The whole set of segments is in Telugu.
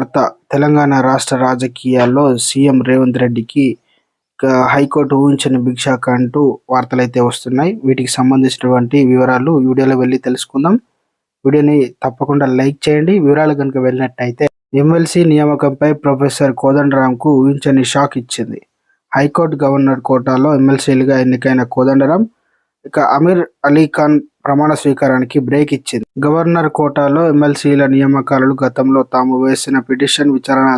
వార్త తెలంగాణ రాష్ట్ర రాజకీయాల్లో సీఎం రేవంత్ రెడ్డికి హైకోర్టు ఊహించని భిక్షాక అంటూ వార్తలు అయితే వస్తున్నాయి. వీటికి సంబంధించినటువంటి వివరాలు వీడియోలో వెళ్ళి తెలుసుకుందాం. వీడియోని తప్పకుండా లైక్ చేయండి. వివరాలు కనుక వెళ్ళినట్టయితే ఎమ్మెల్సీ నియామకంపై ప్రొఫెసర్ కోదండరాంకు ఊహించని షాక్ ఇచ్చింది. హైకోర్టు గవర్నర్ కోటాలో ఎమ్మెల్సీలుగా ఎన్నికైన కోదండరాం ఇక అమీర్ అలీ ఖాన్ ప్రమాణ స్వీకారానికి బ్రేక్ ఇచ్చింది. గవర్నర్ కోటాలో ఎమ్మెల్సీల నియామకాలను గతంలో తాము వేసిన పిటిషన్ విచారణ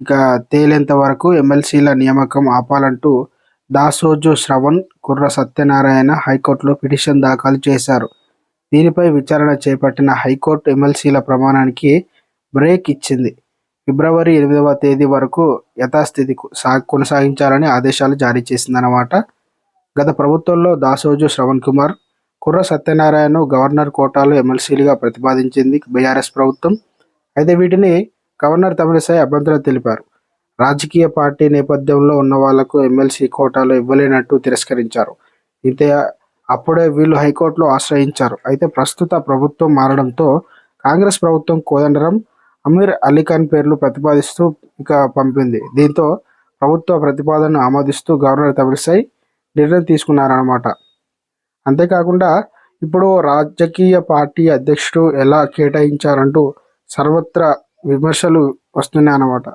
ఇక తేలేంత వరకు ఎమ్మెల్సీల నియామకం ఆపాలంటూ దాసోజు శ్రవణ్ కుర్ర సత్యనారాయణ హైకోర్టులో పిటిషన్ దాఖలు చేశారు. దీనిపై విచారణ చేపట్టిన హైకోర్టు ఎమ్మెల్సీల ప్రమాణానికి బ్రేక్ ఇచ్చింది. ఫిబ్రవరి ఎనిమిదవ తేదీ వరకు యథాస్థితి సా కొనసాగించాలని ఆదేశాలు జారీ చేసిందన్నమాట. గత ప్రభుత్వంలో దాసోజు శ్రవణ్ కుమార్ కుర్ర సత్యనారాయణ గవర్నర్ కోటాలో ఎమ్మెల్సీలుగా ప్రతిపాదించింది బీఆర్ఎస్ ప్రభుత్వం. అయితే వీటిని గవర్నర్ తమిళసాయి అభ్యంతరం తెలిపారు. రాజకీయ పార్టీ నేపథ్యంలో ఉన్న వాళ్ళకు ఎమ్మెల్సీ కోటాలో ఇవ్వలేనట్టు తిరస్కరించారు. అయితే అప్పుడే వీళ్ళు హైకోర్టులో ఆశ్రయించారు. అయితే ప్రస్తుత ప్రభుత్వం మారడంతో కాంగ్రెస్ ప్రభుత్వం కోదండరం అమీర్ అలీఖాన్ పేర్లు ప్రతిపాదిస్తూ ఇక పంపింది. దీంతో ప్రభుత్వ ప్రతిపాదనను ఆమోదిస్తూ గవర్నర్ తమిళసాయి నిర్ణయం తీసుకున్నారన్నమాట. అంతేకాకుండా ఇప్పుడు రాజకీయ పార్టీ అధ్యక్షుడు ఎలా కేటాయించారంటూ సర్వత్రా విమర్శలు వస్తున్నాయి అన్నమాట